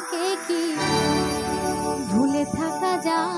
মনের কি? ভুলে থাকা যায়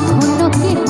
কখনো কি